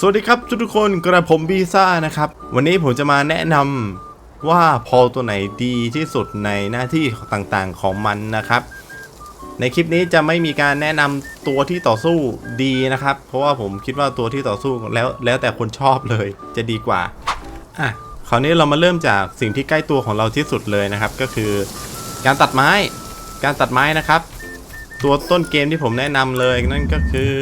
สวัสดีครับทุกๆคนกระผมบีซ่านะครับ วันนี้ผมจะมาแนะนำว่าพอตัวไหนดีที่สุดในหน้าที่ต่างๆของมันนะครับ ในคลิปนี้จะไม่มีการแนะนำตัวที่ต่อสู้ดีนะครับ เพราะว่าผมคิดว่าตัวที่ต่อสู้แล้วแล้วแต่คนชอบเลยจะดีกว่าอะคราวนี้เรามาเริ่มจากสิ่งที่ใกล้ตัวของเราที่สุดเลยนะครับ ก็คือ การตัดไม้ การตัดไม้นะครับ ตัวต้นเกมที่ผมแนะนำเลยนั่นก็คือ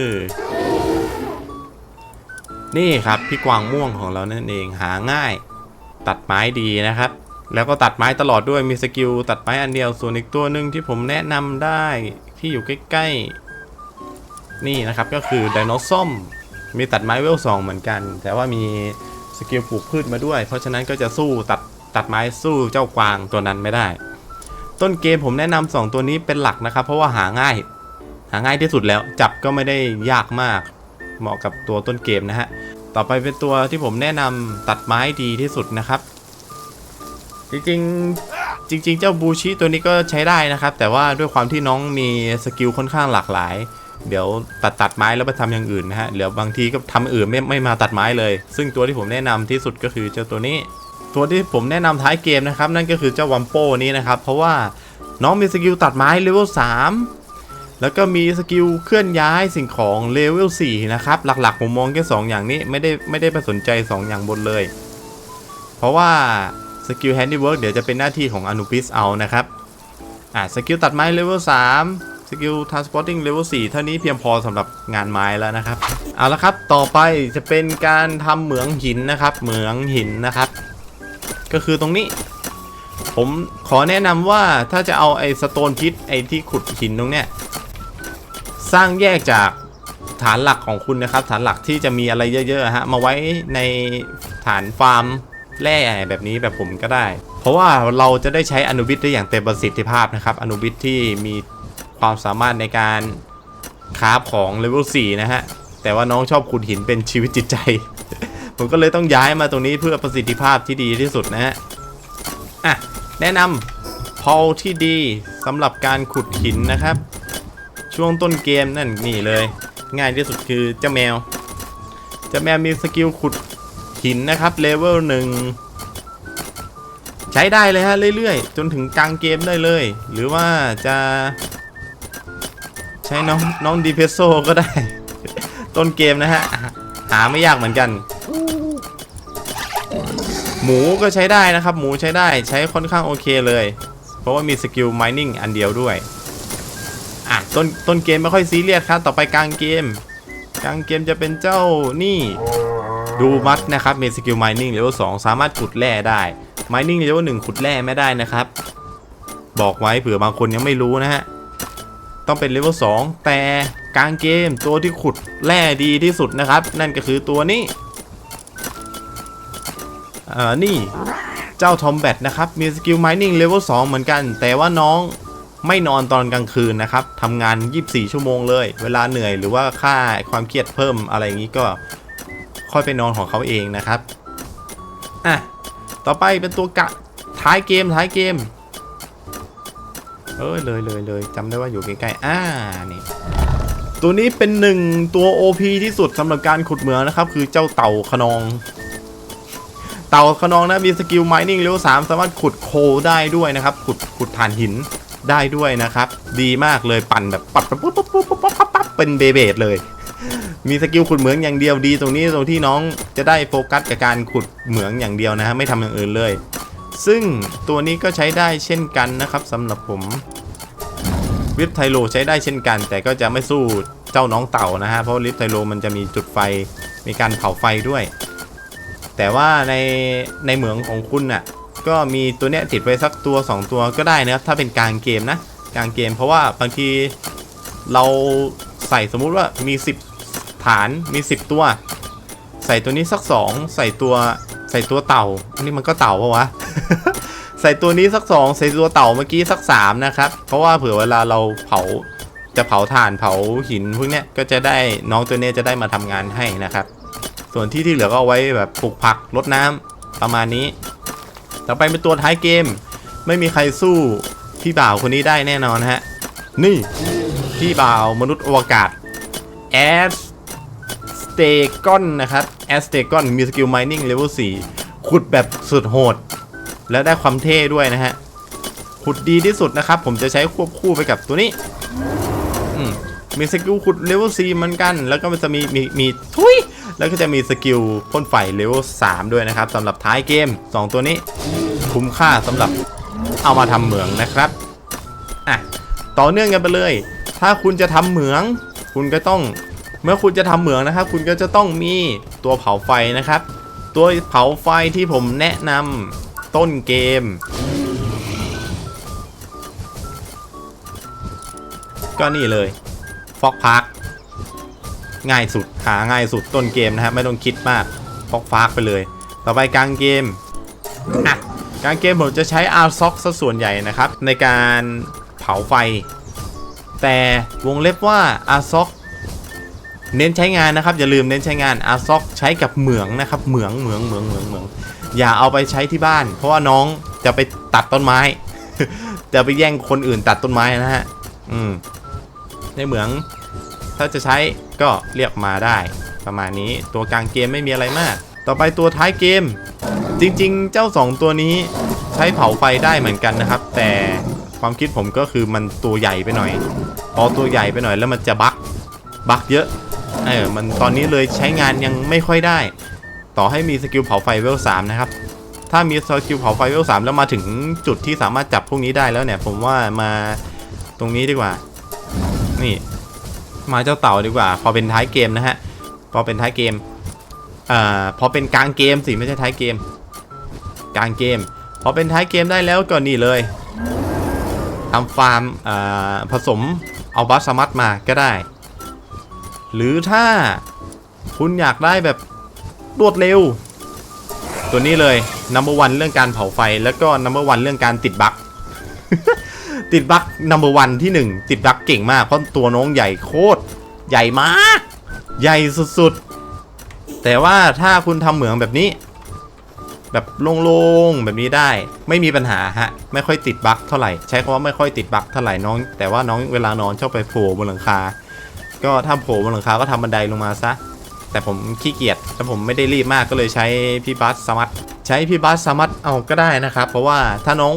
นี่ครับพี่กวางม่วงของเรานั่นเองหาง่าย ตัดไม้ดีนะครับ แล้วก็ตัดไม้ตลอดด้วยมีสกิลตัดไม้อันเดียวส่วนอีกตัวหนึ่งที่ผมแนะนำได้ที่อยู่ใกล้ๆ นี่นะครับก็คือไดโนส้มมีตัดไม้เวลสองเหมือนกัน แต่ว่ามีสกิลปลูกพืชมาด้วย เพราะฉะนั้นก็จะสู้ตัดตัดไม้สู้เจ้ากวางตัวนั้นไม่ได้ ต้นเกมผมแนะนำสองตัวนี้เป็นหลักนะครับ เพราะว่าหาง่าย หาง่ายที่สุดแล้วจับก็ไม่ได้ยากมาก เหมาะกับตัวต้นเกมนะฮะ ต่อไปเป็นตัวที่ผมแนะนำตัดไม้ดีที่สุดนะครับ จริงจริง ๆ เจ้าบูชิตัวนี้ก็ใช้ได้นะครับ แต่ว่าด้วยความที่น้องมีสกิลค่อนข้างหลากหลาย เดี๋ยวตัดตัดไม้แล้วไปทำอย่างอื่นนะฮะเดี๋ยวบางทีก็ทำอื่นไม่ไม่มาตัดไม้เลย ซึ่งตัวที่ผมแนะนำที่สุดก็คือเจ้าตัวนี้ ตัวที่ผมแนะนำท้ายเกมนะครับ นั่นก็คือเจ้าวัมโป้นี้นะครับ เพราะว่าน้องมีสกิลตัดไม้เลเวล3 แล้วก็มีสกิลเคลื่อนย้ายสิ่งของเลเวล4นะครับ หลักๆผมมองแค่2อย่างนี้ไม่ได้ไม่ได้ไปสนใจ 2 อย่างบนเลย เพราะว่าสกิลแฮนดี้เวิร์กเดี๋ยวจะเป็นหน้าที่ของอนุปิสเอานะครับ อ่าสกิลตัดไม้เลเวล3สกิลทรานสปอร์ติ้งเลเวล4เท่านี้เพียงพอสำหรับงานไม้แล้วนะครับ เอาละครับต่อไปจะเป็นการทำเหมืองหินนะครับ เหมืองหินนะครับ ก็คือตรงนี้ผมขอแนะนำว่าถ้าจะเอาไอ้สโตนพิษไอ้ที่ขุดหินตรงเนี้ย สร้างแยกจากฐานหลักของคุณนะครับ ฐานหลักที่จะมีอะไรเยอะๆฮะมาไว้ในฐานฟาร์มแร่แบบนี้แบบผมก็ได้ เพราะว่าเราจะได้ใช้อนุบิตได้อย่างเต็มประสิทธิภาพนะครับอนุบิตที่มีความสามารถในการคราฟของเลเวล4นะฮะแต่ว่าน้องชอบขุดหินเป็นชีวิตจิตใจ ผมก็เลยต้องย้ายมาตรงนี้เพื่อประสิทธิภาพที่ดีที่สุดนะฮะอะแนะนำพอลที่ดีสำหรับการขุดหินนะครับ ช่วงต้นเกมนั่นนี่เลย ง่ายที่สุดคือเจ้าแมว เจ้าแมวมีสกิลขุดหินนะครับเลเวลหนึ่งใช้ได้เลยฮะเรื่อยๆ จนถึงกลางเกมได้เลย หรือว่าจะใช้น้องน้องดีเพโซก็ได้ ต้นเกมนะฮะ หาไม่ยากเหมือนกัน หมูก็ใช้ได้นะครับ หมูใช้ได้ใช้ค่อนข้างโอเคเลย เพราะว่ามีสกิล mining อันเดียวด้วย อะต้นต้นเกมไม่ค่อยซีเรียสครับ ต่อไปกลางเกม กลางเกมจะเป็นเจ้านี่ดูมัดนะครับมีสกิล mining เลเวล2สามารถขุดแร่ได้ mining เลเวล1ขุดแร่ไม่ได้นะครับ บอกไว้เผื่อบางคนยังไม่รู้นะฮะต้องเป็นเลเวล2แต่กลางเกมตัวที่ขุดแร่ดีที่สุดนะครับ นั่นก็คือตัวนี้เอ่อนี่เจ้าทอมแบทนะครับ มีสกิล mining เลเวล2เหมือนกัน แต่ว่าน้อง ไม่นอนตอนกลางคืนนะครับทำงาน 24 ชั่วโมงเลย เวลาเหนื่อยหรือว่าค่าความเครียดเพิ่มอะไรอย่างนี้ก็ค่อยไปนอนของเขาเองนะครับอะต่อไปเป็นตัวกะท้ายเกมท้ายเกม เอ้ยเลยเลยเลยจำได้ว่าอยู่ใกล้ๆอ่านี่ตัวนี้เป็นหนึ่งตัว OP ที่สุดสำหรับการขุดเหมืองนะครับ คือเจ้าเต่าขนอง เต่าขนองนะมีสกิล mining เลเวล3สามารถขุดโคได้ด้วยนะครับ ขุดขุดถ่านหิน ได้ด้วยนะครับ ดีมากเลยปั่นแบบปัดปั๊บปั๊บปั๊บปั๊บปั๊บปั๊บปั๊บเป็นเบเบดเลย มีสกิลขุดเหมืองอย่างเดียวดี ตรงนี้ตรงที่น้องจะได้โฟกัสกับการขุดเหมืองอย่างเดียวนะฮะไม่ทำอย่างอื่นเลย ซึ่งตัวนี้ก็ใช้ได้เช่นกันนะครับสำหรับผมลิฟไทโลใช้ได้เช่นกัน แต่ก็จะไม่สู้เจ้าน้องเต่านะฮะเพราะลิฟไทโลมันจะมีจุดไฟมีการเผาไฟด้วย แต่ว่าในในเหมืองของคุณน่ะ ก็มีตัวเนี้ยติดไว้สักตัว 2 ตัวก็ได้นะครับ ถ้าเป็นกลางเกมนะกลางเกมเพราะว่าบางทีเราใส่สมมุติว่ามี 10 ฐานมี 10 ตัว ใส่ตัวนี้สัก 2 ใส่ตัวใส่ตัวเต่าอันนี้มันก็เต่าปะวะ ใส่ตัวนี้สัก 2 ใส่ตัวเต่าเมื่อกี้สัก 3 นะครับ เพราะว่าเผื่อเวลาเราเผาจะเผาถ่านเผาหินพวกเนี้ยก็จะได้น้องตัวเนี้ยจะได้มาทำงานให้นะครับ ส่วนที่ที่เหลือก็เอาไว้แบบปลูกผักรดน้ำประมาณนี้ ต่อไปเป็นตัวท้ายเกม ไม่มีใครสู้พี่บ่าวคนนี้ได้แน่นอนฮะ นี่พี่บ่าวมนุษย์อวกาศแอสเตกอนนะครับแอสเตกอนมีสกิล mining level 4ขุดแบบสุดโหด แล้วได้ความเท่ด้วยนะฮะ ขุดดีที่สุดนะครับ ผมจะใช้ควบคู่ไปกับตัวนี้มมีสกิลขุดเลเวล4เหมือนกัน แล้วก็มันจะมีมีมีทุย แล้วก็จะมีสกิลพ่นไฟเลเวล3ด้วยนะครับสำหรับท้ายเกม 2 ตัวนี้คุ้มค่าสำหรับเอามาทำเหมืองนะครับอะต่อเนื่องกันไปเลย ถ้าคุณจะทำเหมือง คุณก็ต้องเมื่อคุณจะทำเหมืองนะครับ คุณก็จะต้องมีตัวเผาไฟนะครับ ตัวเผาไฟที่ผมแนะนำต้นเกม ก็นี่เลยฟอกพาร์ค ง่ายสุดหาง่ายสุดต้นเกมนะครับไม่ต้องคิดมากฟอกพาร์คไปเลย ต่อไปกลางเกมอะกลางเกมผมจะใช้อาร์ซ็อกซะส่วนใหญ่นะครับ ในการเผาไฟ แต่วงเล็บว่าอาร์ซ็อกเน้นใช้งานนะครับ อย่าลืมเน้นใช้งานอาร์ซ็อกใช้กับเหมืองนะครับ เหมืองเหมืองเหมืองเหมืองเหมืองอย่าเอาไปใช้ที่บ้าน เพราะว่าน้องจะไปตัดต้นไม้ จะไปแย่งคนอื่นตัดต้นไม้นะฮะอืมในเหมืองถ้าจะใช้ ก็เรียกมาได้ ประมาณนี้ตัวกลางเกมไม่มีอะไรมาก ต่อไปตัวท้ายเกม จริงๆ เจ้า 2 ตัวนี้ใช้เผาไฟได้เหมือนกันนะครับ แต่ความคิดผมก็คือมันตัวใหญ่ไปหน่อย พอตัวใหญ่ไปหน่อยแล้วมันจะบักบักเยอะเออมันตอนนี้เลยใช้งานยังไม่ค่อยได้ ต่อให้มีสกิลเผาไฟเวล3นะครับถ้ามีสกิลเผาไฟเวล3แล้วมาถึงจุดที่สามารถจับพวกนี้ได้แล้วเนี่ย ผมว่ามาตรงนี้ดีกว่า นี่ มาเจ้าเต่าดีกว่า พอเป็นท้ายเกมนะฮะ พอเป็นท้ายเกมอ่าพอเป็นกลางเกมสิไม่ใช่ท้ายเกม กลางเกม พอเป็นท้ายเกมได้แล้วก็นี่เลยทำฟาร์มอ่าผสมเอาบัสสมัตมาก็ได้ หรือถ้าคุณอยากได้แบบรวดเร็ว ตัวนี้เลย number one เรื่องการเผาไฟแล้วก็ number one เรื่องการติดบั๊ก ติดบั๊กนัมเบอร์วันที่ 1 ติดบั๊กเก่งมาก เพราะตัวน้องใหญ่โคตร ใหญ่มาก ใหญ่สุดๆ แต่ว่าถ้าคุณทำเหมืองแบบนี้ แบบโล่งๆ แบบนี้ได้ ไม่มีปัญหาฮะ ไม่ค่อยติดบั๊กเท่าไหร่ ใช้คำว่าไม่ค่อยติดบั๊กเท่าไหร่น้อง แต่ว่าน้องเวลานอนชอบไปโผล่บนหลังคา ก็ถ้าโผล่บนหลังคาก็ทำบันไดลงมาซะ แต่ผมขี้เกียจแล้วผมไม่ได้รีบมากก็เลยใช้พี่บัสสมัตใช้พี่บัสสมัตเอาก็ได้นะครับ เพราะว่าถ้าน้อง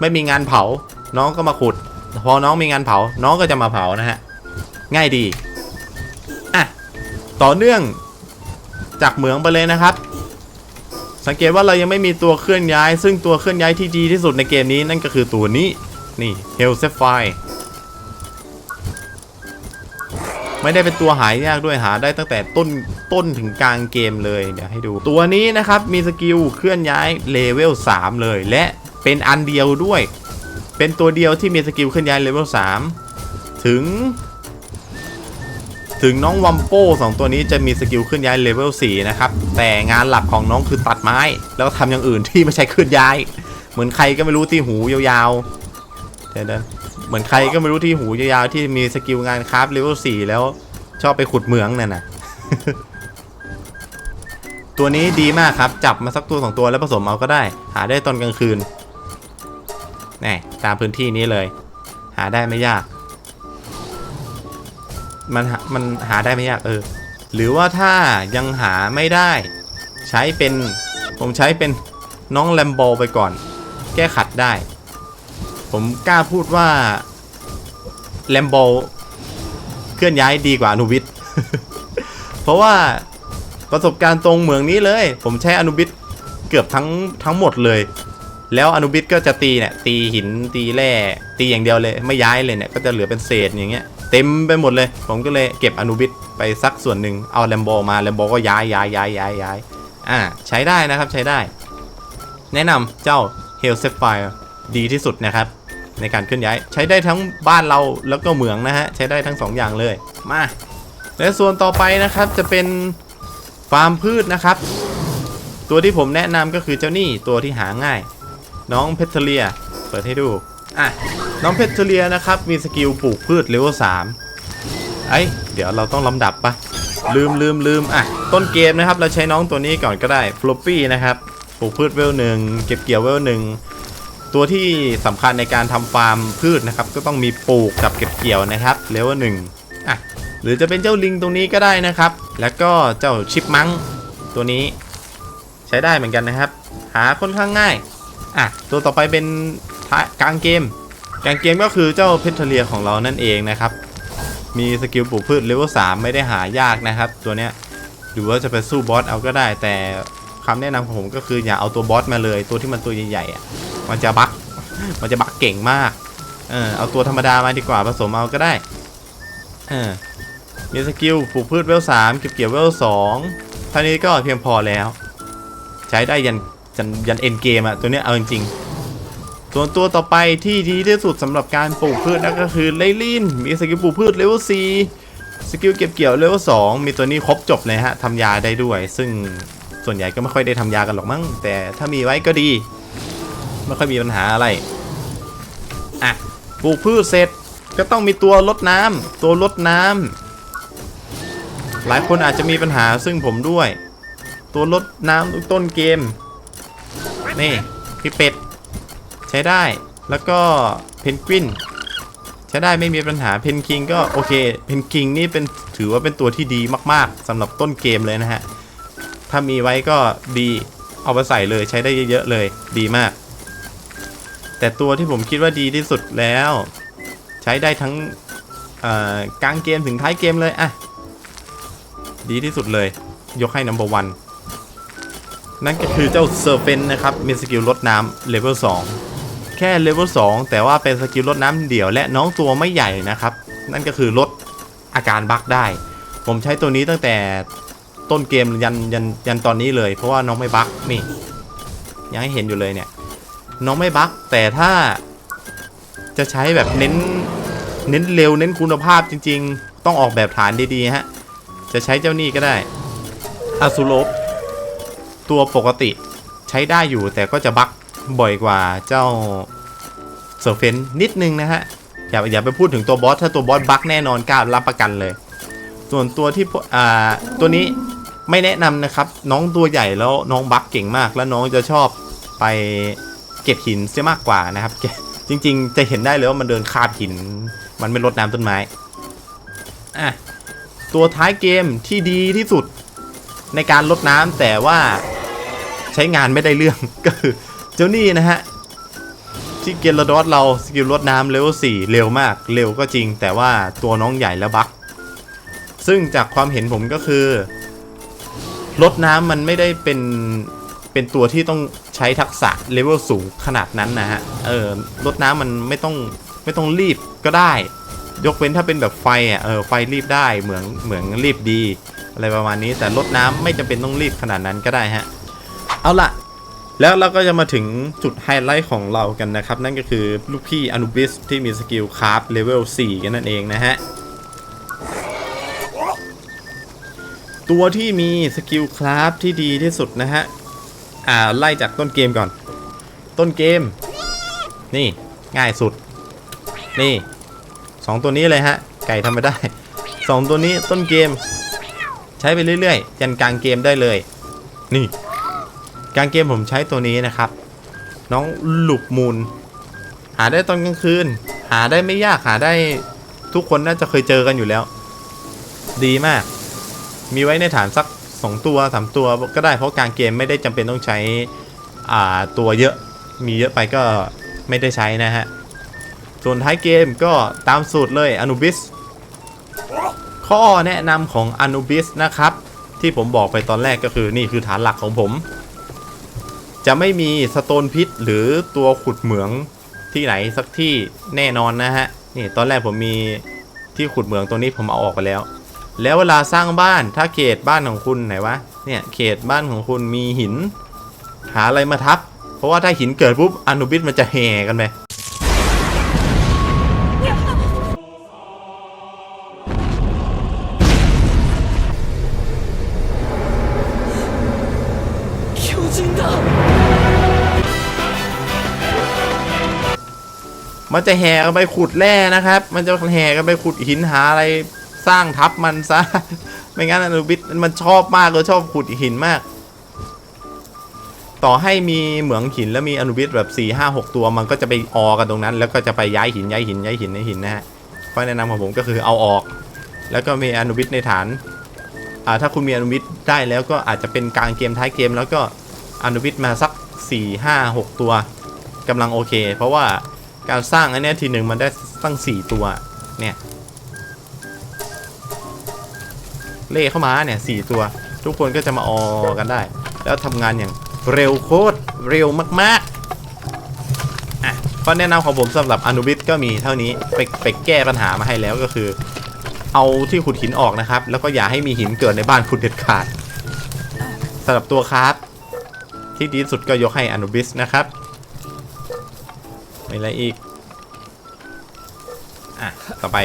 ไม่มีงานเผา น้องก็มาขุด พอน้องมีงานเผา น้องก็จะมาเผานะฮะ ง่ายดี อะ ต่อเนื่องจากเหมืองไปเลยนะครับ สังเกตว่าเรายังไม่มีตัวเคลื่อนย้าย ซึ่งตัวเคลื่อนย้ายที่ดีที่สุดในเกมนี้นั่นก็คือตัวนี้ นี่ h e l s e f i ไม่ได้เป็นตัวหายยากด้วยหาได้ตั้งแต่ต้นต้นถึงกลางเกมเลยเดี๋ยวให้ดู ตัวนี้นะครับมีสกิลเคลื่อนย้ายเลเวล3เลย และเป็นอันเดียวด้วย เป็นตัวเดียวที่มีสกิลเคลื่อนย้ายเลเวล3ถึง ถึงน้องวัมโป้สองตัวนี้จะมีสกิลเคลื่อนย้ายเลเวล4นะครับแต่งานหลักของน้องคือตัดไม้ แล้วทำอย่างอื่นที่ไม่ใช่เคลื่อนย้าย เหมือนใครก็ไม่รู้ที่หูยาวๆเดี๋ยวนะเหมือนใครก็ไม่รู้ที่หูยาวๆที่มีสกิลงานคราฟเลเวล4แล้วชอบไปขุดเหมืองนั่นน่ะตัวนี้ดีมากครับ จับมาสักตัวสองตัวแล้วผสมเอาก็ได้ หาได้ตอนกลางคืน นี่ตามพื้นที่นี้เลย หาได้ไม่ยาก มันหามันหาได้ไม่ยากเออ หรือว่าถ้ายังหาไม่ได้ ใช้เป็นผมใช้เป็นน้องแลมโบไปก่อน แก้ขัดได้ ผมกล้าพูดว่าแลมโบเคลื่อนย้ายดีกว่าอนุวิทเพราะว่าประสบการณ์ตรงเหมืองนี้เลย ผมใช้อนุบิทเกือบทั้งทั้งหมดเลย แล้วอนุบิทก็จะตีเนี่ยตีหินตีแร่ตีอย่างเดียวเลยไม่ย้ายเลยเนี่ยก็จะเหลือเป็นเศษอย่างเงี้ยเต็มไปหมดเลย ผมก็เลยเก็บอนุบิทไปสักส่วนหนึ่งเอาแลมโบมาแลมโบก็ย้ายย้ายย้ายย้ายย้ายอ่าใช้ได้นะครับใช้ได้ แนะนำเจ้า h e l s e f i r e ดีที่สุดนะครับ ในการเคลื่อนย้ายใช้ได้ทั้งบ้านเราแล้วก็เหมืองนะฮะใช้ได้ทั้งสองอย่างเลยมาและส่วนต่อไปนะครับจะเป็นฟาร์มพืชนะครับ ตัวที่ผมแนะนำก็คือเจ้านี่ตัวที่หาง่าย น้องเพทเลีย เปิดให้ดู อะ น้องเพทเลียนะครับ มีสกิลปลูกพืชเลเวล3ไอ้เดี๋ยวเราต้องลำดับปะลืมลืมลืมอะ ต้นเกมนะครับ เราใช้น้องตัวนี้ก่อนก็ได้ฟลอปปี้นะครับ ปลูกพืชเวลหนึ่งเก็บเกี่ยวเวลหนึ่งตัวที่สำคัญในการทำฟาร์มพืชนะครับ ก็ต้องมีปลูกกับเก็บเกี่ยวนะครับเลเวลหนึ่งอะหรือจะเป็นเจ้าลิงตรงนี้ก็ได้นะครับ แล้วก็เจ้าชิปมังตัวนี้ ใช้ได้เหมือนกันนะครับ หาค่อนข้างง่าย อะตัวต่อไปเป็นท้ายกลางเกม กลางเกมก็คือเจ้าเพชรเลียของเรานั่นเองนะครับ มีสกิลปลูกพืชเลเวล3ไม่ได้หายากนะครับ ตัวเนี้ยหรือว่าจะไปสู้บอสเอาก็ได้ แต่คำแนะนำของผมก็คืออย่าเอาตัวบอสมาเลย ตัวที่มันตัวใหญ่ๆอมันจะบักมันจะบักเก่งมากเออเอาตัวธรรมดามาดีกว่าผสมเอาก็ได้เออมีสกิลปลูกพืชเวล3เก็บเกี่ยวเวล2เท่านี้ก็เพียงพอแล้ว ใช้ได้ยัน ยันยันเอ็นเกมอะตัวเนี้ยเอาจริงๆส่วนตัวต่อไปที่ดีที่สุดสำหรับการปลูกพืชนั่นก็คือไลลินมีสกิลปลูกพืชเลเวล4สกิลเก็บเกี่ยวเลเวล2มีตัวนี้ครบจบเลยฮะทำยาได้ด้วย ซึ่งส่วนใหญ่ก็ไม่ค่อยได้ทำยากันหรอกมั้งแต่ถ้ามีไว้ก็ดี ไม่ค่อยมีปัญหาอะไรอะปลูกพืชเสร็จก็ต้องมีตัวลดน้ำตัวลดน้ำหลายคนอาจจะมีปัญหาซึ่งผมด้วย ตัวลดน้ำทุกต้นเกม นี่พี่เป็ด ใช้ได้ แล้วก็เพนกวินใช้ได้ไม่มีปัญหาเพนคิงก็โอเคเพนคิงนี่เป็นถือว่าเป็นตัวที่ดีมากๆสำหรับต้นเกมเลยนะฮะ ถ้ามีไว้ก็ดีเอาไปใส่เลยใช้ได้เยอะๆเลย ดีมาก แต่ตัวที่ผมคิดว่าดีที่สุดแล้ว ใช้ได้ทั้งกลางเกมถึงท้ายเกมเลยอะดีที่สุดเลย ยกให้นัมเบอร์วัน นั่นก็คือเจ้าเซอร์เฟนนะครับมีสกิลลดน้ำเลเวล2แค่เลเวล2แต่ว่าเป็นสกิลลดน้ำเดี่ยวและน้องตัวไม่ใหญ่นะครับ นั่นก็คือลดอาการบั๊กได้ ผมใช้ตัวนี้ตั้งแต่ต้นเกมยันยันยันตอนนี้เลย เพราะว่าน้องไม่บั๊กนี่ยังให้เห็นอยู่เลยเนี่ย น้องไม่บั๊กแต่ถ้าจะใช้แบบเน้นเน้นเร็วเน้นคุณภาพจริง ๆ ต้องออกแบบฐานดีๆฮะจะใช้เจ้านี่ก็ได้อาซูโล ตัวปกติใช้ได้อยู่แต่ก็จะบั๊กบ่อยกว่าเจ้าเซอร์เฟนนิดนึงนะฮะ อย่าอย่าไปพูดถึงตัวบอส ถ้าตัวบอสบั๊กแน่นอนกล้ารับประกันเลย ส่วนตัวที่อ่าตัวนี้ไม่แนะนำนะครับ น้องตัวใหญ่แล้วน้องบั๊กเก่งมาก แล้วน้องจะชอบไปเก็บหินเสียมากกว่านะครับ จริง ๆ จะเห็นได้เลยว่ามันเดินคาบหิน มันไม่ลดน้ำต้นไม้อะตัวท้ายเกมที่ดีที่สุด ในการลดน้ำแต่ว่าใช้งานไม่ได้เรื่องก็คือเจ้านี่นะฮะที่เกลดอสเราสกิลลดน้ำเลเวล4เร็วมากเร็วก็จริง แต่ว่าตัวน้องใหญ่แล้วบักซึ่งจากความเห็นผมก็คือลดน้ำมันไม่ได้เป็นเป็นตัวที่ต้องใช้ทักษะเลเวลสูงขนาดนั้นนะฮะเออลดน้ำมันไม่ต้องไม่ต้องรีบก็ได้ ยกเว้นถ้าเป็นแบบไฟอะเออไฟรีบได้เหมือนเหมือนรีบดี อะไรประมาณนี้แต่ลดน้ำไม่จำเป็นต้องรีบขนาดนั้นก็ได้ฮะเอาละแล้วเราก็จะมาถึงจุดไฮไลท์ของเรากันนะครับ นั่นก็คือลูกพี่อนุบิสที่มีสกิลคราฟเลเวล4กันนั่นเองนะฮะ ตัวที่มีสกิลคราฟที่ดีที่สุดนะฮะ อ่า ไล่จากต้นเกมก่อน ต้นเกม นี่ง่ายสุด นี่สองตัวนี้เลยฮะ ไก่ทำไม่ได้สองตัวนี้ต้นเกม ใช้ไปเรื่อยๆ ยันกลางเกมได้เลย นี่ กลางเกมผมใช้ตัวนี้นะครับ น้องหลุบมูล หาได้ตอนกลางคืน หาได้ไม่ยากหาได้ทุกคนน่าจะเคยเจอกันอยู่แล้ว ดีมาก มีไว้ในฐานสัก 2 ตัวสามตัวก็ได้เพราะกลางเกมไม่ได้จำเป็นต้องใช้อ่าตัวเยอะ มีเยอะไปก็ไม่ได้ใช้นะฮะ ส่วนท้ายเกมก็ตามสูตรเลยอนุบิส ข้อแนะนำของอนุบิสนะครับ ที่ผมบอกไปตอนแรกก็คือนี่คือฐานหลักของผม จะไม่มีสโตนพิษหรือตัวขุดเหมืองที่ไหนสักที่แน่นอนนะฮะ นี่ตอนแรกผมมีที่ขุดเหมืองตัวนี้ผมเอาออกไปแล้ว แล้วเวลาสร้างบ้านถ้าเขตบ้านของคุณไหนวะเนี่ยเขตบ้านของคุณมีหิน หาอะไรมาทับ เพราะว่าถ้าหินเกิดปุ๊บอนุบิสมันจะแห่กันไป มันจะแห่กันไปขุดแร่นะครับ มันจะแห่กันไปขุดหินหาอะไรสร้างทับมันซะ ไม่งั้นอนุบิสมันชอบมากเลยชอบขุดหินมาก ต่อให้มีเหมืองหินแล้วมีอนุบิสแบบ4 5 6ตัวมันก็จะไปออกันตรงนั้น แล้วก็จะไปย้ายหินย้ายหินย้ายหินย้ายหินนะฮะข้อแนะนำของผมก็คือเอาออก แล้วก็มีอนุวิทย์ในฐานอ่าถ้าคุณมีอนุวิทย์ได้แล้วก็อาจจะเป็นกลางเกมท้ายเกม แล้วก็อนุวิทย์มาสัก4 5 6ตัวกำลังโอเค เพราะว่า การสร้างอันนี้ทีหนึ่งมันได้ตั้ง4ตัว เนี่ย เล่เข้ามาเนี่ยสตัว ทุกคนก็จะมาออกันได้ แล้วทำงานอย่างเร็วโคตรเร็วมากๆอะข้อแนะนำของผมสำหรับอนุวิทก็มีเท่านี้ไปไปแก้ปัญหามาให้แล้วก็คือ เอาที่ขุดหินออกนะครับ แล้วก็อย่าให้มีหินเกิดในบ้านคุณเด็ดขาดสำหรับตัวคราฟที่ดีสุดก็ยกให้อนุบิสนะครับ มีอะไรอีก อะ ต่อไป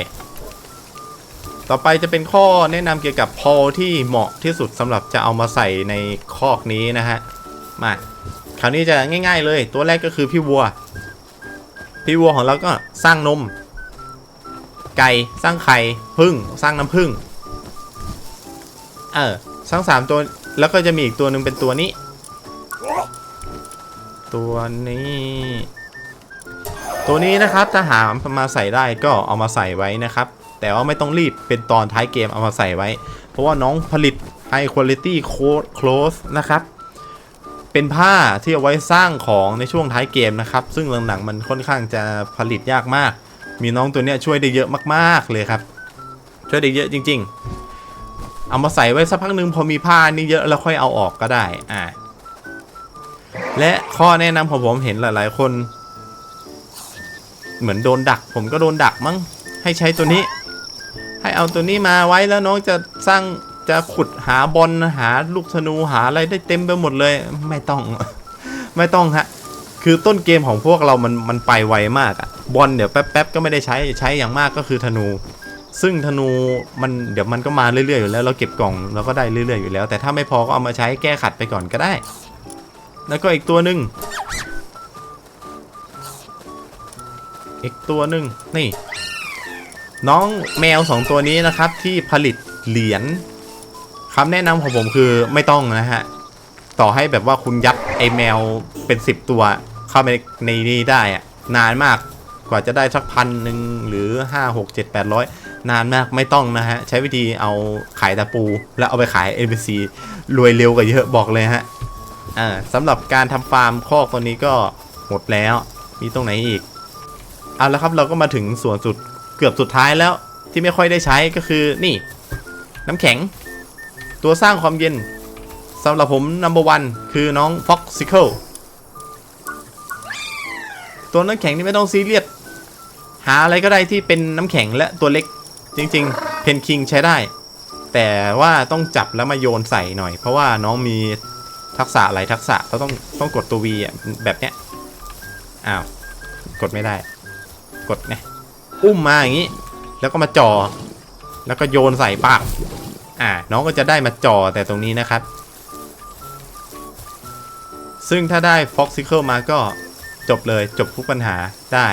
ต่อไปจะเป็นข้อแนะนำเกี่ยวกับพอที่เหมาะที่สุดสำหรับจะเอามาใส่ในคอกนี้นะฮะ มา คราวนี้จะง่าย ๆ เลย ตัวแรกก็คือพี่วัว พี่วัวของเราก็สร้างนม ไก่สร้างไข่พึ่งสร้างน้ำพึ่ง เออสร้างสามตัวแล้วก็จะมีอีกตัวหนึ่งเป็นตัวนี้ ตัวนี้ ตัวนี้นะครับถ้าหามาใส่ได้ก็เอามาใส่ไว้นะครับ แต่ว่าไม่ต้องรีบเป็นตอนท้ายเกมเอามาใส่ไว้ เพราะว่าน้องผลิต High Quality Clothes นะครับ เป็นผ้าที่เอาไว้สร้างของในช่วงท้ายเกมนะครับ ซึ่งหลังๆมันค่อนข้างจะผลิตยากมาก มีน้องตัวนี้ช่วยได้เยอะมากๆเลยครับ ช่วยได้เยอะจริง ๆ เอามาใส่ไว้สักพักหนึ่งพอมีผ้านี่เยอะแล้วค่อยเอาออกก็ได้อ่าและข้อแนะนำของผมเห็นหลายๆ คน เหมือนโดนดัก ผมก็โดนดักมั้ง ให้ใช้ตัวนี้ ให้เอาตัวนี้มาไว้แล้วน้องจะสร้างจะขุดหาบอลหาลูกธนูหาอะไรได้เต็มไปหมดเลย ไม่ต้อง ไม่ต้องฮะ คือต้นเกมของพวกเรามันมันไปไวมากอะบอลเดี๋ยวแป๊บๆก็ไม่ได้ใช้ใช้อย่างมากก็คือธนู ซึ่งธนูมันเดี๋ยวมันก็มาเรื่อยๆอยู่แล้วเราเก็บกล่องเราก็ได้เรื่อยๆอยู่แล้ว แต่ถ้าไม่พอก็เอามาใช้แก้ขัดไปก่อนก็ได้ แล้วก็อีกตัวหนึ่ง อีกตัวหนึ่งนี่ น้องแมวสองตัวนี้นะครับ ที่ผลิตเหรียญคำแนะนำของผมคือไม่ต้องนะฮะ ต่อให้แบบว่าคุณยัดไอแมวเป็น10ตัว เข้าไปในนี้ได้อะนานมากกว่าจะได้สักพันหนึ่งหรือ5 6 7 8 0 0นานมากไม่ต้องนะฮะ ใช้วิธีเอาขายตะปู แล้วเอาไปขาย NPC รวยเร็วกว่าเยอะบอกเลยฮะอ่าสำหรับการทำฟาร์มคอกตัวนี้ก็หมดแล้ว มีตรงไหนอีก เอาแล้วครับเราก็มาถึงส่วนสุดเกือบสุดท้ายแล้วที่ไม่ค่อยได้ใช้ก็คือนี่ น้ำแข็ง ตัวสร้างความเย็นสำหรับผม number one คือน้อง Foxicle ตัวน้ำแข็งนี่ไม่ต้องซีเรียสหาอะไรก็ได้ที่เป็นน้ำแข็งและตัวเล็กจริง ๆ เพนคิงใช้ได้ แต่ว่าต้องจับแล้วมาโยนใส่หน่อย เพราะว่าน้องมีทักษะหลายทักษะเขาต้องต้องกดตัว V อะแบบเนี้ยอ้าวกดไม่ได้ กดไงอุ้มมาอย่างนี้ แล้วก็มาจ่อแล้วก็โยนใส่ปาก อ่า น้องก็จะได้มาจ่อแต่ตรงนี้นะครับ ซึ่งถ้าได้ Foxicle มาก็จบเลยจบทุกปัญหาได้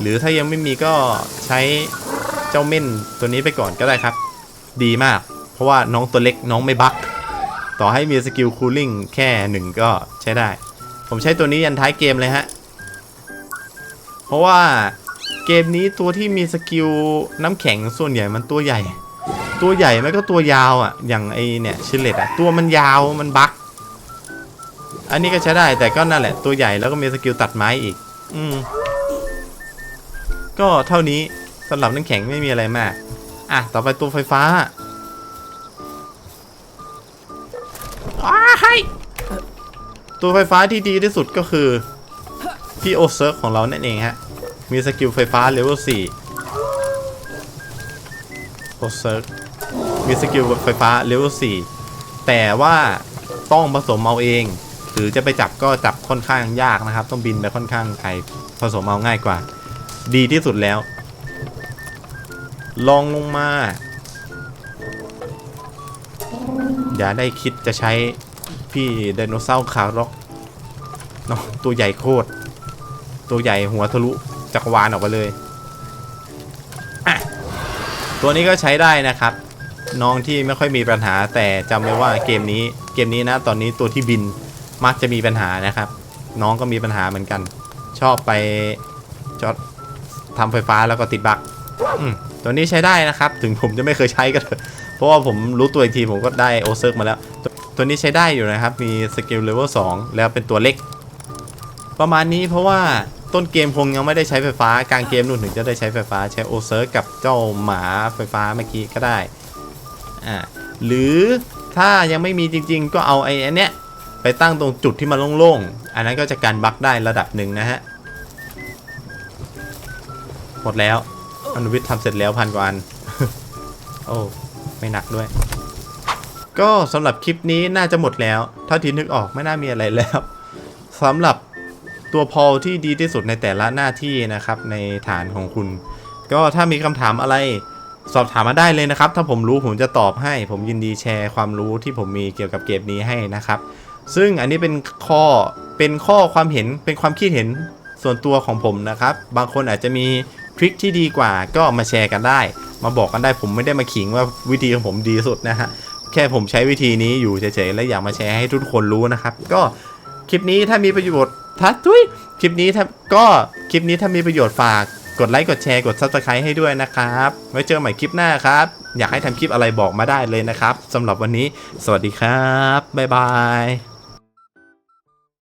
หรือถ้ายังไม่มีก็ใช้เจ้าเม่นตัวนี้ไปก่อนก็ได้ครับ ดีมาก เพราะว่าน้องตัวเล็กน้องไม่บักต่อให้มีสกิลคูลิ่งแค่หนึ่งก็ใช้ได้ ผมใช้ตัวนี้ยันท้ายเกมเลยฮะ เพราะว่า เกมนี้ตัวที่มีสกิลน้ำแข็งส่วนใหญ่มันตัวใหญ่ ตัวใหญ่ไม่ก็ตัวยาวอะ อย่างไอเนี่ยชิลเลตอะ ตัวมันยาวมันบักอันนี้ก็ใช้ได้แต่ก็นั่นแหละตัวใหญ่แล้วก็มีสกิลตัดไม้อีก อืม ก็เท่านี้สำหรับน้ำแข็งไม่มีอะไรมาก อะ ต่อไปตัวไฟฟ้าอ้าให้ตัวไฟฟ้าที่ดีที่สุดก็คือพี่โอเซิร์ฟของเรานั่นเองฮะ มีสกิลไฟฟ้าเลเวล4โอเซิร์มีสกิลไฟฟ้าเลเวล4แต่ว่าต้องผสมเอาเอง หรือจะไปจับก็จับค่อนข้างยากนะครับ ต้องบินไปค่อนข้างไกลผสมเอาง่ายกว่า ดีที่สุดแล้ว ลองลงมา อย่าได้คิดจะใช้พี่ไดโนเสาร์คาร์ล็อกเนาะตัวใหญ่โคตร ตัวใหญ่หัวทะลุ จักรวาลออกไปเลยอะตัวนี้ก็ใช้ได้นะครับ น้องที่ไม่ค่อยมีปัญหา แต่จำไว้ว่าเกมนี้เกมนี้นะ ตอนนี้ตัวที่บินมักจะมีปัญหานะครับ น้องก็มีปัญหาเหมือนกัน ชอบไปจอดทำไฟฟ้าแล้วก็ติดบั๊กตัวนี้ใช้ได้นะครับ ถึงผมจะไม่เคยใช้ก็เถอะเพราะว่าผมรู้ตัวอีกทีผมก็ได้โอเซิร์กมาแล้ว ตัวตัวนี้ใช้ได้อยู่นะครับ มีสกิลเลเวล2แล้วเป็นตัวเล็ก ประมาณนี้เพราะว่า ต้นเกมคงยังไม่ได้ใช้ไฟฟ้ากลางเกมนู่นถึงจะได้ใช้ไฟฟ้าใช้โอเซิร์กับเจ้าหมาไฟฟ้าเมื่อกี้ก็ได้อ่าหรือถ้ายังไม่มีจริง ๆ ก็เอาไอ้อันเนี้ยไปตั้งตรงจุดที่มันโล่งๆ อันนั้นก็จะกันบั๊กได้ระดับหนึ่งนะฮะ หมดแล้วอนุวิทย์ทำเสร็จแล้วพันกว่าอัน โอ้ ไม่หนักด้วย ก็สำหรับคลิปนี้น่าจะหมดแล้ว เท่าที่นึกออกไม่น่ามีอะไรแล้วสำหรับ ตัวพอลที่ดีที่สุดในแต่ละหน้าที่นะครับในฐานของคุณ ก็ถ้ามีคำถามอะไรสอบถามมาได้เลยนะครับ ถ้าผมรู้ผมจะตอบให้ ผมยินดีแชร์ความรู้ที่ผมมีเกี่ยวกับเกมนี้ให้นะครับ ซึ่งอันนี้เป็นข้อเป็นข้อความเห็นเป็นความคิดเห็นส่วนตัวของผมนะครับ บางคนอาจจะมีทริคที่ดีกว่าก็มาแชร์กันได้ มาบอกกันได้ผมไม่ได้มาขิงว่าวิธีของผมดีสุดนะฮะแค่ผมใช้วิธีนี้อยู่เฉยๆและอยากมาแชร์ให้ทุกคนรู้นะครับ ก็คลิปนี้ถ้ามีประโยชน์ ทัดทุยคลิปนี้ถ้าก็คลิปนี้ถ้ามีประโยชน์ฝากกดไลค์กดแชร์กด subscribe ให้ด้วยนะครับ ไว้เจอใหม่คลิปหน้าครับ อยากให้ทำคลิปอะไรบอกมาได้เลยนะครับสำหรับวันนี้ สวัสดีครับ บ๊ายบาย